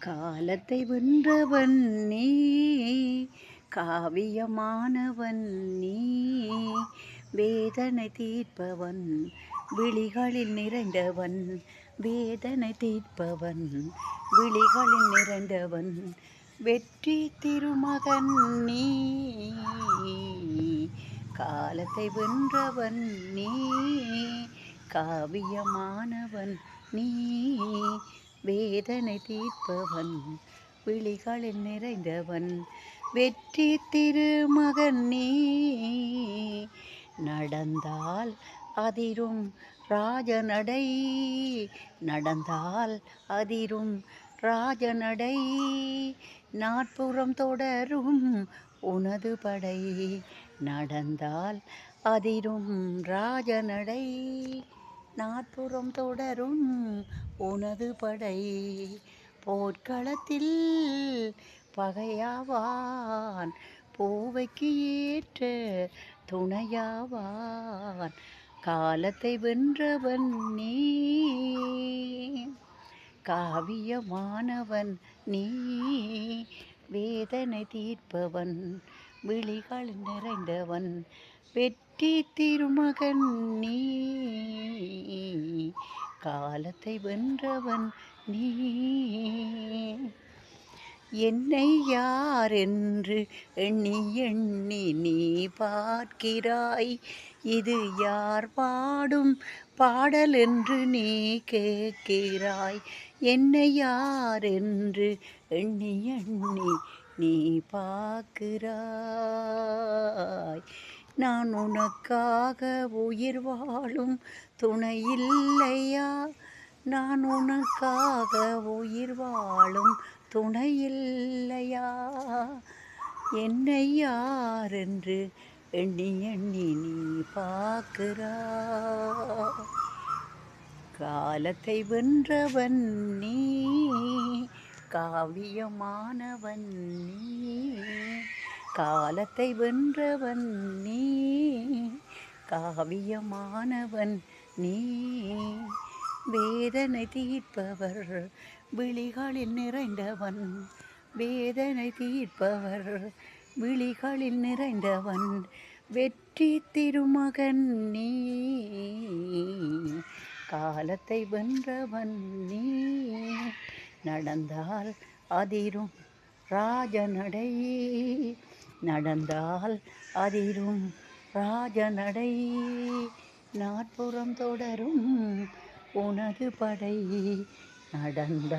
காலத்தை வென்றவன் நீ காவியமானவன் நீ வேதனை தீர்ப்பவன் விழிகளில் நிறைந்தவன் வேதனை தீர்ப்பவன் விழிகளில் நிறைந்தவன் வெற்றி திருமகன் நீ காலத்தை வென்றவன் நீ காவியமானவன் நீ வேதனை தீர்ப்பவன் விழிகளில் நிறைந்தவன். வெற்றி திருமகன் நீ. நடந்தால் அதிரும் ராஜநடை. நடந்தால் அதிரும் ராஜநடை. நாற்புறம் தொடரும் உனது படை. நடந்தால் அதிரும் ராஜநடை. நாற்புறம் தொடரும் உனது படை. போர்க்களத்தில் பகையாவான் பூவைக்கு ஏற்ற துணையாவான் காலத்தை வென்றவன் நீ. காவியமானவன் நீ வேதனை தீர்ப்பவன் விழிகள் நிறைந்தவன் வெற்றி திருமகன் நீ. காலத்தை வென்றவன் நீ. என்னை யார் என்று எண்ணி எண்ணி நீ பார்க்கிறாய்? இது யார் பாடும் பாடல் என்று நீ கேட்கிறாய்? என்னை யார் என்று எண்ணி எண்ணி நீ பார்க்கிறாய்? நான் உனக்காக உயிர் வாழும் துணை இல்லையா நான் உனக்காக உயிர் வாழும் துணை இல்லையா என்னை யாரென்று எண்ணி எண்ணி நீ பார்க்கிறா? காலத்தை வென்றவன் நீ காவியமானவன் நீ. காலத்தை வென்றவன் நீ காவியமானவன் நீ. வேதனை தீர்ப்பவர் விழிகளில் நிறைந்தவன். வேதனை தீர்ப்பவர் விழிகளில் நிறைந்தவன். வெற்றி திருமகன் நீ காலத்தை வென்றவன் நீ. நடந்தால் அதிரும் ராஜநடை நடந்தால் அதிரும் ராஜநடை. நாற்புறம் தொடரும் உனது படை. நடந்த